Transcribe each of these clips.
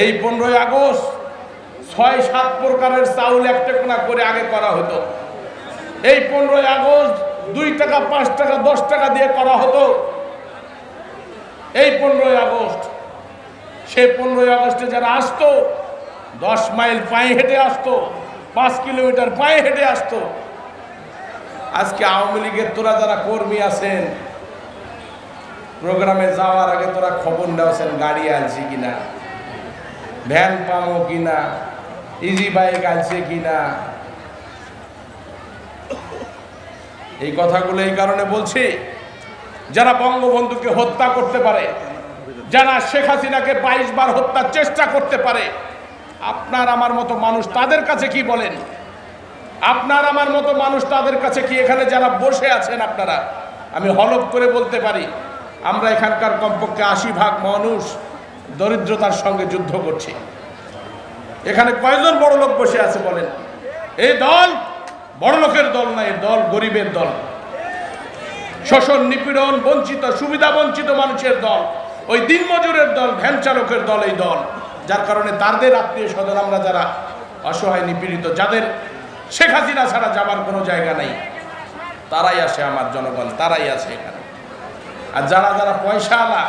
এই পনেরোই আগস্ট ছয়, সাত প্রকারের চাউল একটা কোনা করে আগে করা হতো। এই পনেরোই আগস্ট দুই টাকা, পাঁচ টাকা, দশ টাকা দিয়ে করা হতো। এই পনেরোই আগস্ট, সেই পনেরোই আগস্টে যারা আসতো, দশ মাইল পায়ে হেঁটে আসতো, পাঁচ কিলোমিটার পায়ে হেঁটে আসতো। আজকে আওয়ামী লীগের তোরা যারা কর্মী আছেন, প্রোগ্রামে যাওয়ার আগে তোরা খবর নেওয়াছেন গাড়ি আনছি কিনা। ভ্যান পাবো কিনা ইজি বাইক আছে কিনা। এই কথাগুলো এই কারণে বলছি, যারা বঙ্গবন্ধুকে হত্যা করতে পারে, যারা শেখ হাসিনাকে বাইশ বার হত্যার চেষ্টা করতে পারে, আপনার আমার মতো মানুষ তাদের কাছে কি বলেন? আপনার আমার মতো মানুষ তাদের কাছে কি এখানে যারা বসে আছেন আপনারা? আমি হলপ করে বলতে পারি, আমরা এখানকার কমপক্ষে আশি ভাগ মানুষ দরিদ্রতার সঙ্গে যুদ্ধ করছি। এখানে কয়জন বড় লোক বসে আছে বলেন? এই দল বড় লোকের দল না, এই দল গরিবের দল। শোষণ, নিপীড়ন, বঞ্চিত, সুবিধা বঞ্চিত মানুষের দল। ওই দিন দিনমজুরের দল, ভ্যান চালকের দল এই দল। যার কারণে তাদের আত্মীয় স্বজন, আমরা যারা অসহায়, নিপীড়িত, যাদের শেখ হাসিনা ছাড়া যাবার কোনো জায়গা নেই, তারাই আসে আমার জনগণ, তারাই আছে এখানে। আর যারা যারা পয়সা আলা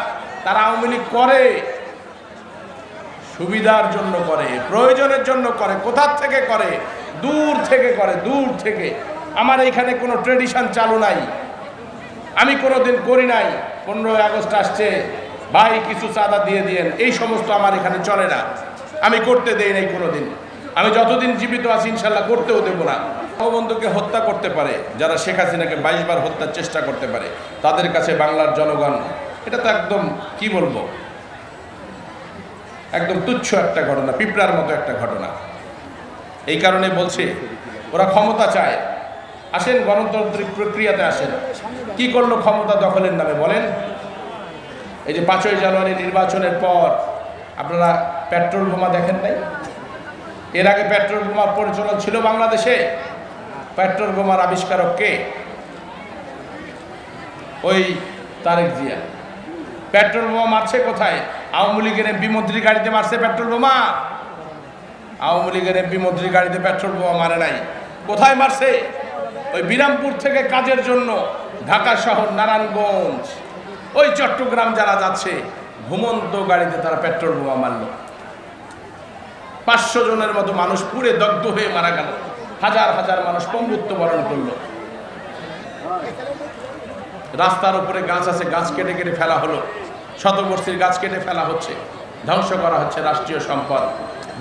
তারা আওয়ামী লীগ করে সুবিধার জন্য করে, প্রয়োজনের জন্য করে কোথার থেকে করে? দূর থেকে করে, দূর থেকে। আমার এখানে কোনো ট্রেডিশন চালু নাই। আমি কোনোদিন করি নাই। পনেরোই আগস্ট আসছে। ভাই, কিছু চাঁদা দিয়ে দিয়েন। এই সমস্ত আমার এখানে চলে না। আমি করতে দেই নাই কোনোদিন। আমি যতদিন জীবিত আছি, ইনশাল্লাহ করতেও দেবো না। বঙ্গবন্ধুকে হত্যা করতে পারে, যারা শেখ হাসিনাকে বাইশ বার হত্যার চেষ্টা করতে পারে, তাদের কাছে বাংলার জনগণ, এটা তো একদম, কি বলব? একদম তুচ্ছ একটা ঘটনা, পিঁপড়ার মতো একটা ঘটনা। এই কারণে বলছে, ওরা ক্ষমতা চায়। আসেন, গণতান্ত্রিক প্রক্রিয়াতে আসেন। কি করল ক্ষমতা দখলের নামে বলেন? এই যে পাঁচই জানুয়ারি নির্বাচনের পর, আপনারা পেট্রোল বোমা দেখেন নাই? এর আগে পেট্রোল বোমার পরিচালন ছিল বাংলাদেশে। পেট্রোল বোমার আবিষ্কারক কে? ওই তারেক জিয়া। পেট্রোল বোমা মারছে কোথায়? আওয়ামী লীগের এমপি মন্ত্রী গাড়িতে মারছে পেট্রোল বোমা। আওয়ামী লীগের এমপি মন্ত্রী গাড়িতে পেট্রোল বোমা মারে নাই। কোথায় মারছে? ওই বিরামপুর থেকে কাজের জন্য ঢাকা শহর নারায়ণগঞ্জ। ওই চট্টগ্রাম যারা যাচ্ছে, ঘুমন্ত গাড়িতে তারা পেট্রোল বোমা মারল। পাঁচশো জনের মতো মানুষ পুড়ে দগ্ধ হয়ে মারা গেল। হাজার হাজার মানুষ পঙ্গুত্ব বরণ করল। রাস্তার উপরে গাছ আছে, গাছ কেটে কেটে ফেলা হলো। শতবর্ষীর গাছ কেটে ফেলা হচ্ছে। ধ্বংস করা হচ্ছে রাষ্ট্রীয় সম্পদ।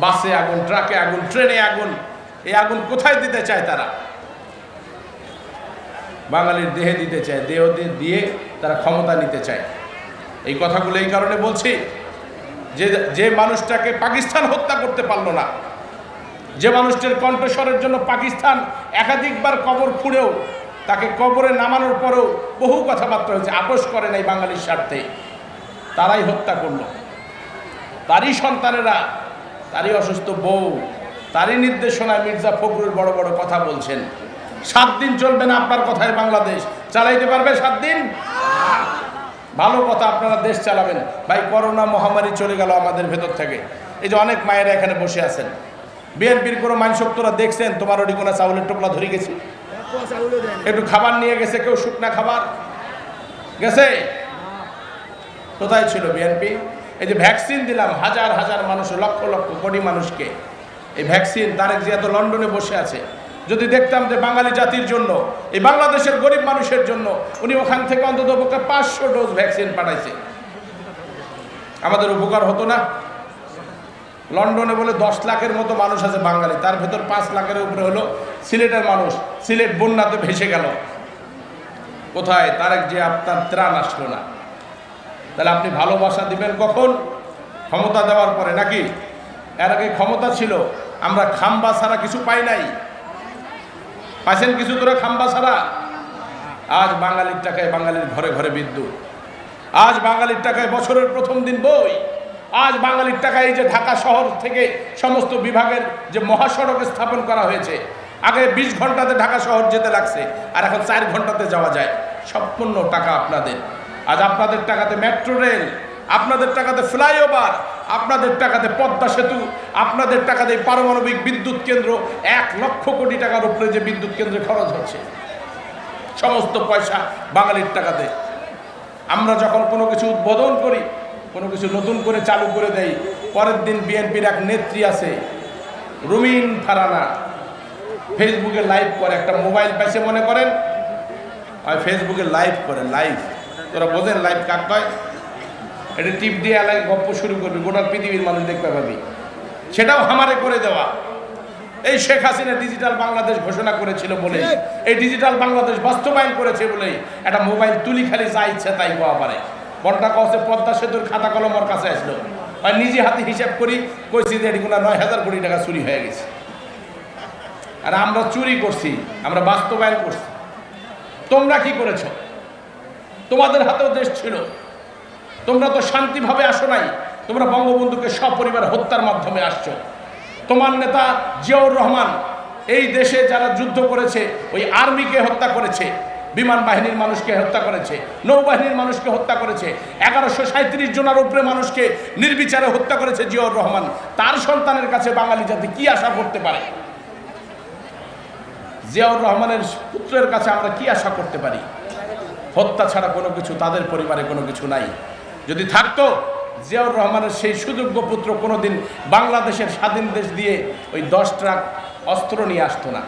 বাসে আগুন, ট্রাকে আগুন, ট্রেনে আগুন, এই আগুন কোথায় দিতে চায় তারা? বাঙালির দেহে দিতে চায় দেহ দিয়ে- তারা ক্ষমতা নিতে চায়। এই কথাগুলো এই কারণে বলছি, যে যে মানুষটাকে পাকিস্তান হত্যা করতে পারল না, যে মানুষটির কণ্ঠস্বরের জন্য পাকিস্তান একাধিকবার কবর খুঁড়েও, তাকে কবরে নামানোর পরেও বহু কথাবার্তা হয়েছে, আপোষ করে নাই বাঙালির স্বার্থে। তারাই হত্যা করল। তারই সন্তানেরা, তারই অসুস্থ বউ, তারই নির্দেশনায় মির্জা ফখরুল বড় বড় কথা বলছেন। সাত দিন চলবে না আপনার কথায় বাংলাদেশ। চালাইতে পারবে সাত দিন? ভালো কথা আপনারা দেশ চালাবেন। ভাই, করোনা মহামারী চলে গেল আমাদের ভেতর থেকে। এই যে অনেক মায়েরা এখানে বসে আছেন। বিএনপির কোনো মানসক তোরা দেখছেন, তোমার ওটি কোনো চাউলের টোপলা ধরে গেছে? একটু খাবার নিয়ে গেছে, কেউ শুকনা খাবার? গেছে? কোথায় ছিল বিএনপি? এই যে ভ্যাকসিন দিলাম, হাজার হাজার মানুষ, লক্ষ লক্ষ কোটি মানুষকে। এই ভ্যাকসিন তারেক জিয়া তো লন্ডনে বসে আছে। যদি দেখতাম যে বাঙালি জাতির জন্য, এই বাংলাদেশের গরিব মানুষের জন্য, উনি ওখান থেকে অন্তত পক্ষে পাঁচশো ডোজ ভ্যাকসিন পাঠাইছে। আমাদের উপকার হতো না। লন্ডনে বলে দশ লাখের মতো মানুষ আছে বাঙালি, তার ভেতর পাঁচ লাখের উপরে হলো সিলেটের মানুষ। সিলেট বন্যাতে ভেসে গেল। কোথায়? তারেক যে আপনার ত্রাণ আসলো না। তাহলে আপনি ভালোবাসা দিবেন কখন? ক্ষমতা দেওয়ার পরে নাকি? এর আগে ক্ষমতা ছিল, আমরা খাম্বা ছাড়া কিছু পাই নাই। পাইছেন কিছু তোরা খাম্বা ছাড়া? আজ বাঙালির টাকায় বাঙালির ঘরে ঘরে বিদ্যুৎ। আজ বাঙালির টাকায় বছরের প্রথম দিন বই। আজ বাঙালির টাকায় এই যে ঢাকা শহর থেকে সমস্ত বিভাগের যে মহাসড়ক স্থাপন করা হয়েছে, আগে বিশ ঘন্টাতে ঢাকা শহর যেতে লাগছে, আর এখন চার ঘন্টাতে যাওয়া যায়। সম্পূর্ণ টাকা আপনাদের। আজ আপনাদের টাকাতে মেট্রো রেল আপনাদের টাকাতে ফ্লাইওভার আপনাদের টাকাতে পদ্মা সেতু, আপনাদের টাকাতে পারমাণবিক বিদ্যুৎ কেন্দ্র, এক লক্ষ কোটি টাকার উপরে যে বিদ্যুৎ কেন্দ্রে খরচ হচ্ছে, সমস্ত পয়সা বাঙালির টাকাতে। আমরা যখন কোনো কিছু উদ্বোধন করি, কোনো কিছু নতুন করে চালু করে দেই, পরের দিন বিএনপির এক নেত্রী আছে, রুমিন ফারানা। ফেসবুকে লাইভ করে, একটা মোবাইল পাইছে মনে করেন? আর ফেসবুকে লাইভ করে লাইভ তোরা বোঝেন লাইভ কাক কয় এটা টিপ দিয়ে এলাই গপ্প শুরু করবি, গোটা পৃথিবীর মানুষ দেখতে পাবি। সেটাও হামারে করে দেওয়া। এই শেখ হাসিনা ডিজিটাল বাংলাদেশ ঘোষণা করেছিল বলে এই ডিজিটাল বাংলাদেশ বাস্তবায়ন করেছে বলে একটা মোবাইল তুলি খালি যা ইচ্ছে তাই পাওয়া পারে। বনটা কছে পদ্মা সেতুর খাতা কলম ওর কাছে আসলো। আর নিজে হাতে হিসাব করি, কইছি যে এগুলো নয় হাজার কোটি টাকা চুরি হয়ে গেছে। আর আমরা চুরি করছি, আমরা বাস্তবায়ন করছি। তোমরা কি করেছ? তোমাদের হাতেও দেশ ছিল। তোমরা তো শান্তিভাবে আসো নাই। তোমরা বঙ্গবন্ধুকে সপরিবার হত্যার মাধ্যমে আসছো। তোমার নেতা জিয়াউর রহমান, এই দেশে যারা যুদ্ধ করেছে, ওই আর্মিকে হত্যা করেছে, বিমান বাহিনীর মানুষকে হত্যা করেছে, নৌবাহিনীর মানুষকে হত্যা করেছে, এগারোশো সাঁত্রিশ জনের উপরে মানুষকে নির্বিচারে হত্যা করেছে জিয়াউর রহমান। তার সন্তানের কাছে বাঙালি জাতি কি আশা করতে পারে? জিয়াউর রহমানের পুত্রের কাছে আমরা কি আশা করতে পারি? হত্যা ছাড়া কোনো কিছু তাদের পরিবারে কোনো কিছু নাই। যদি থাকতো, জিয়াউর রহমানের সেই সুযোগ্য পুত্র কোনোদিন বাংলাদেশের স্বাধীন দেশ দিয়ে ওই দশ ট্রাক অস্ত্র নিয়ে আসতো না।